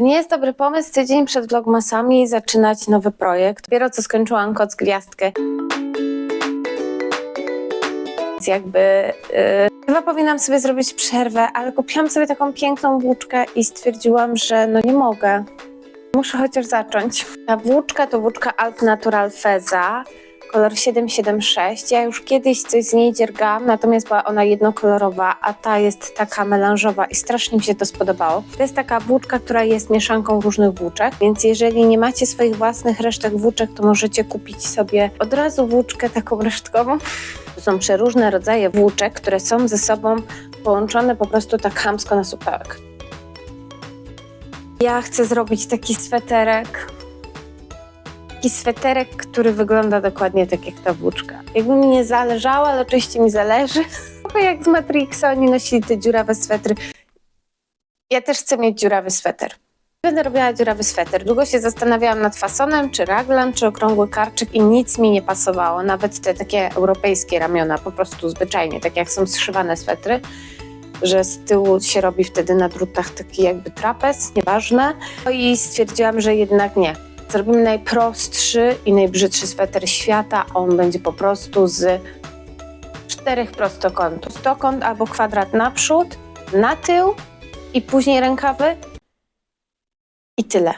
Nie jest dobry pomysł tydzień przed vlogmasami zaczynać nowy projekt. Dopiero co skończyłam Koc Gwiazdkę. Więc jakby yy, chyba powinnam sobie zrobić przerwę, ale kupiłam sobie taką piękną włóczkę i stwierdziłam, że no nie mogę. Muszę chociaż zacząć. Ta włóczka to włóczka Alp Natural Feza, kolor 776. Ja już kiedyś coś z niej dziergałam, natomiast była ona jednokolorowa, a ta jest taka melanżowa i strasznie mi się to spodobało. To jest taka włóczka, która jest mieszanką różnych włóczek, więc jeżeli nie macie swoich własnych resztek włóczek, to możecie kupić sobie od razu włóczkę taką resztkową. Są przeróżne rodzaje włóczek, które są ze sobą połączone po prostu tak chamsko na supełek. Ja chcę zrobić taki sweterek. Taki sweterek, który wygląda dokładnie tak jak ta włóczka. Jakby mi nie zależało, ale oczywiście mi zależy. Trochę jak z Matrixa, oni nosili te dziurawe swetry. Ja też chcę mieć dziurawy sweter. Będę robiła dziurawy sweter. Długo się zastanawiałam nad fasonem, czy raglan, czy okrągły karczyk i nic mi nie pasowało. Nawet te takie europejskie ramiona, po prostu zwyczajnie, tak jak są zszywane swetry, że z tyłu się robi wtedy na drutach taki jakby trapez, nieważne. No i stwierdziłam, że jednak nie. Zrobimy najprostszy i najbrzydszy sweter świata. On będzie po prostu z czterech prostokątów. Stokąt albo kwadrat naprzód, na tył i później rękawy i tyle.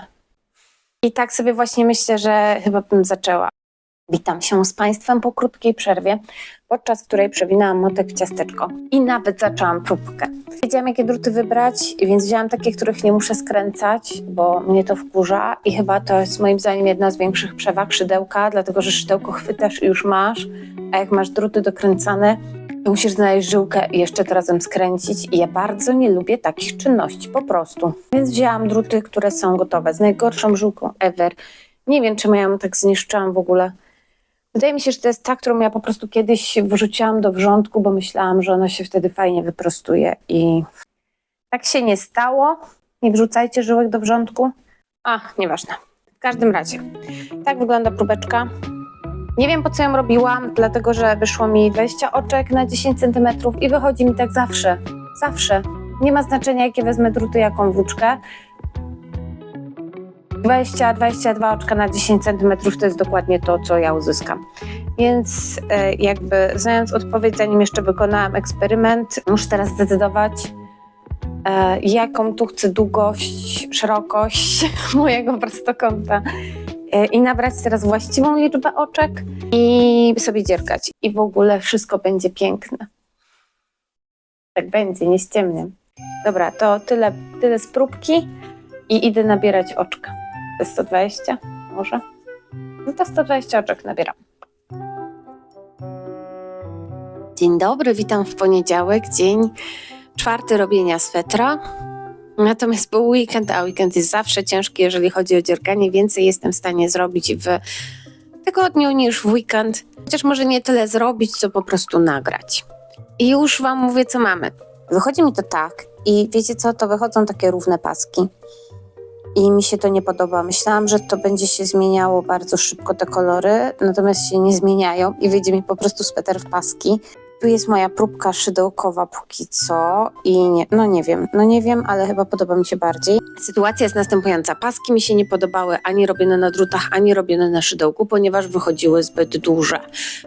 I tak sobie właśnie myślę, że chyba bym zaczęła. Witam się z Państwem po krótkiej przerwie, podczas której przewinęłam motek w ciasteczko i nawet zaczęłam próbkę. Wiedziałam, jakie druty wybrać, więc wzięłam takie, których nie muszę skręcać, bo mnie to wkurza i chyba to jest moim zdaniem jedna z większych przewag szydełka, dlatego że szydełko chwytasz i już masz, a jak masz druty dokręcane, to musisz znaleźć żyłkę i jeszcze to razem skręcić i ja bardzo nie lubię takich czynności, po prostu. Więc wzięłam druty, które są gotowe, z najgorszą żyłką ever. Nie wiem, czemu ja ją tak zniszczyłam w ogóle. Wydaje mi się, że to jest ta, którą ja po prostu kiedyś wrzuciłam do wrzątku, bo myślałam, że ona się wtedy fajnie wyprostuje i tak się nie stało. Nie wrzucajcie żyłek do wrzątku. Ach, nieważne. W każdym razie, tak wygląda próbeczka. Nie wiem po co ją robiłam, dlatego że wyszło mi 20 oczek na 10 cm i wychodzi mi tak zawsze. Zawsze. Nie ma znaczenia, jakie wezmę druty, jaką włóczkę. 20-22 oczka na 10 cm to jest dokładnie to, co ja uzyskam. Więc e, jakby znając odpowiedź, zanim jeszcze wykonałam eksperyment, muszę teraz zdecydować, e, jaką tu chcę długość, szerokość mojego prostokąta e, i nabrać teraz właściwą liczbę oczek i sobie dziergać. I w ogóle wszystko będzie piękne. Tak będzie, nie ściemniam. Dobra, to tyle, tyle z próbki i idę nabierać oczka. To jest 120 może? No to 120 oczek nabieram. Dzień dobry, witam w poniedziałek, dzień czwarty robienia swetra. Natomiast był weekend, a weekend jest zawsze ciężki, jeżeli chodzi o dzierganie. Więcej jestem w stanie zrobić w tygodniu niż w weekend. Chociaż może nie tyle zrobić, co po prostu nagrać. I już Wam mówię, co mamy. Wychodzi mi to tak i wiecie co, to wychodzą takie równe paski i mi się to nie podoba. Myślałam, że to będzie się zmieniało bardzo szybko te kolory, natomiast się nie zmieniają i wyjdzie mi po prostu sweter w paski. Tu jest moja próbka szydełkowa póki co i nie, no nie wiem, no nie wiem, ale chyba podoba mi się bardziej. Sytuacja jest następująca. Paski mi się nie podobały ani robione na drutach, ani robione na szydełku, ponieważ wychodziły zbyt duże.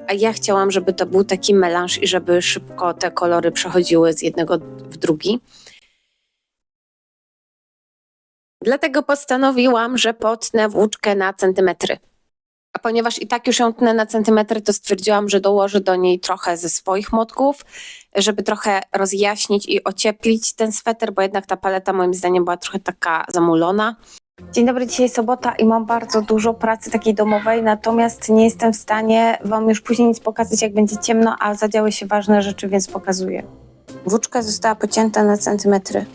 A ja chciałam, żeby to był taki melanż i żeby szybko te kolory przechodziły z jednego w drugi. Dlatego postanowiłam, że potnę włóczkę na centymetry. A ponieważ i tak już ją tnę na centymetry, to stwierdziłam, że dołożę do niej trochę ze swoich motków, żeby trochę rozjaśnić i ocieplić ten sweter, bo jednak ta paleta moim zdaniem była trochę taka zamulona. Dzień dobry, dzisiaj sobota i mam bardzo dużo pracy takiej domowej, natomiast nie jestem w stanie Wam już później nic pokazać, jak będzie ciemno, a zadziały się ważne rzeczy, więc pokazuję. Włóczka została pocięta na centymetry.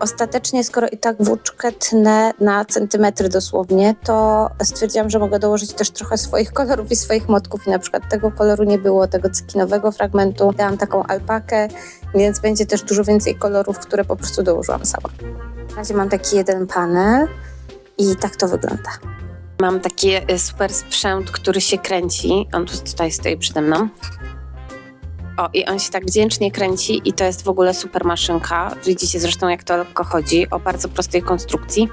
Ostatecznie, skoro i tak włóczkę tnę na centymetry dosłownie, to stwierdziłam, że mogę dołożyć też trochę swoich kolorów i swoich motków i na przykład tego koloru nie było, tego cykinowego fragmentu. Dałam taką alpakę, więc będzie też dużo więcej kolorów, które po prostu dołożyłam sama. Na razie mam taki jeden panel i tak to wygląda. Mam taki e, super sprzęt, który się kręci. On tu tutaj stoi przede mną. O, i on się tak wdzięcznie kręci i to jest w ogóle super maszynka. Widzicie zresztą, jak to lekko chodzi, o bardzo prostej konstrukcji.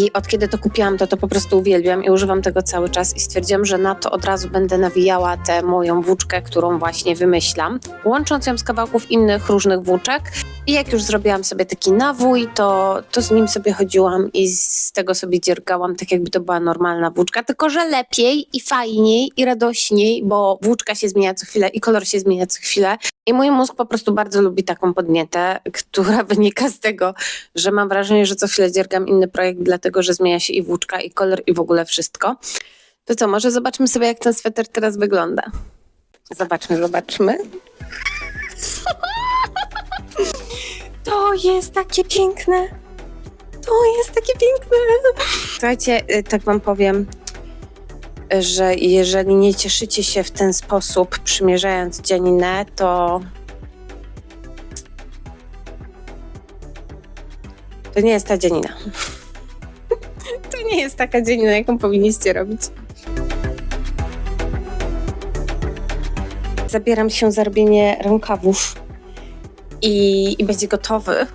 I od kiedy to kupiłam, to to po prostu uwielbiam i używam tego cały czas i stwierdziłam, że na to od razu będę nawijała tę moją włóczkę, którą właśnie wymyślam, łącząc ją z kawałków innych różnych włóczek. I jak już zrobiłam sobie taki nawój, to, to z nim sobie chodziłam i z tego sobie dziergałam, tak jakby to była normalna włóczka, tylko że lepiej i fajniej i radośniej, bo włóczka się zmienia co chwilę i kolor się zmienia co chwilę. I mój mózg po prostu bardzo lubi taką podnietę, która wynika z tego, że mam wrażenie, że co chwilę dziergam inny projekt, dlatego że zmienia się i włóczka, i kolor, i w ogóle wszystko. To co, może zobaczmy sobie, jak ten sweter teraz wygląda. Zobaczmy, zobaczmy. To jest takie piękne. To jest takie piękne. Słuchajcie, y, tak wam powiem, że jeżeli nie cieszycie się w ten sposób, przymierzając dzianinę, to to nie jest ta dzianina. To nie jest taka dzianina, jaką powinniście robić. Zabieram się za robienie rękawów i, i będzie gotowy.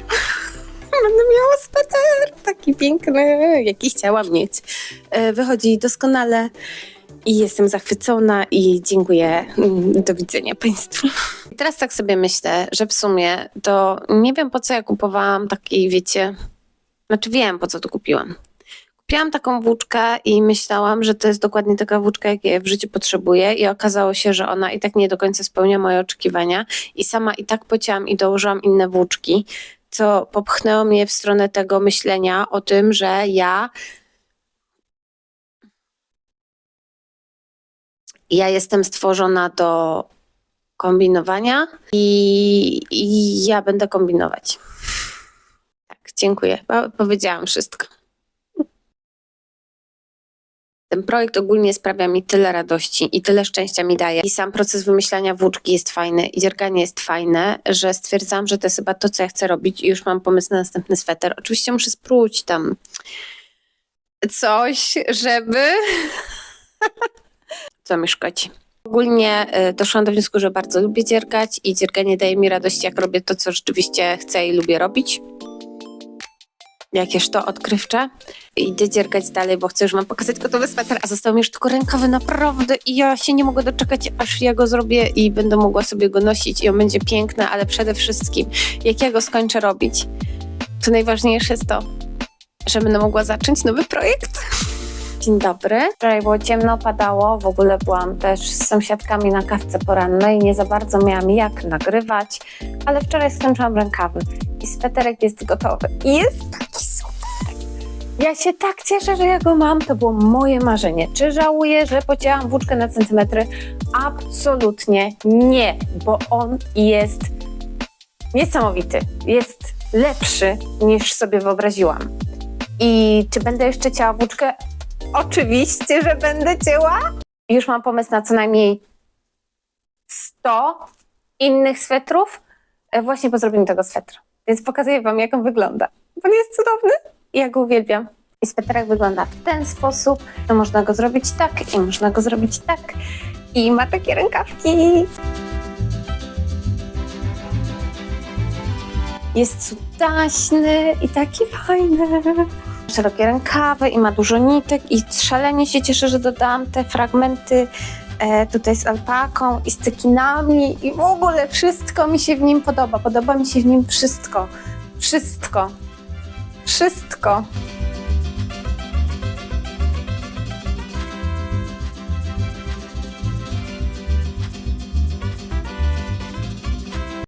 Będę miała sweter taki piękny, jaki chciałam mieć. E, Wychodzi doskonale i jestem zachwycona i dziękuję. Mm, Do widzenia Państwu. Teraz tak sobie myślę, że w sumie to nie wiem po co ja kupowałam takiej, wiecie, znaczy wiem po co to kupiłam. Kupiłam taką włóczkę i myślałam, że to jest dokładnie taka włóczka, jakiej ja w życiu potrzebuję i okazało się, że ona i tak nie do końca spełnia moje oczekiwania i sama i tak pocięłam i dołożyłam inne włóczki, co popchnęło mnie w stronę tego myślenia o tym, że ja ja jestem stworzona do kombinowania i, i ja będę kombinować. Tak, dziękuję. Po- Powiedziałam wszystko. Ten projekt ogólnie sprawia mi tyle radości i tyle szczęścia mi daje. I sam proces wymyślania włóczki jest fajny i dzierganie jest fajne, że stwierdzam, że to jest chyba to, co ja chcę robić i już mam pomysł na następny sweter. Oczywiście muszę spróć tam coś, żeby... co mi szkodzi. Ogólnie y, doszłam do wniosku, że bardzo lubię dziergać i dzierganie daje mi radość, jak robię to, co rzeczywiście chcę i lubię robić. Jakież to odkrywcze. Idę dziergać dalej, bo chcę już wam pokazać gotowy sweter, a został mi już tylko rękawy naprawdę i ja się nie mogę doczekać, aż ja go zrobię i będę mogła sobie go nosić i on będzie piękny, ale przede wszystkim, jak ja go skończę robić, to najważniejsze jest to, że będę mogła zacząć nowy projekt. Dzień dobry. Wczoraj było ciemno, padało. W ogóle byłam też z sąsiadkami na kawce porannej. Nie za bardzo miałam jak nagrywać, ale wczoraj skończyłam rękawy i sweterek jest gotowy. Jest. Ja się tak cieszę, że ja go mam. To było moje marzenie. Czy żałuję, że pocięłam włóczkę na centymetry? Absolutnie nie, bo on jest niesamowity. Jest lepszy niż sobie wyobraziłam. I czy będę jeszcze cięła włóczkę? Oczywiście, że będę cięła. Już mam pomysł na co najmniej 100 innych swetrów e, właśnie po zrobieniu tego swetra. Więc pokazuję Wam, jak on wygląda. On jest cudowny ja go uwielbiam. I sweterek wygląda w ten sposób, to można go zrobić tak i można go zrobić tak. I ma takie rękawki. Jest cutaśny i taki fajny szerokie rękawy i ma dużo nitek i szalenie się cieszę, że dodałam te fragmenty e, tutaj z alpaką i z cekinami i w ogóle wszystko mi się w nim podoba. Podoba mi się w nim wszystko. Wszystko. Wszystko.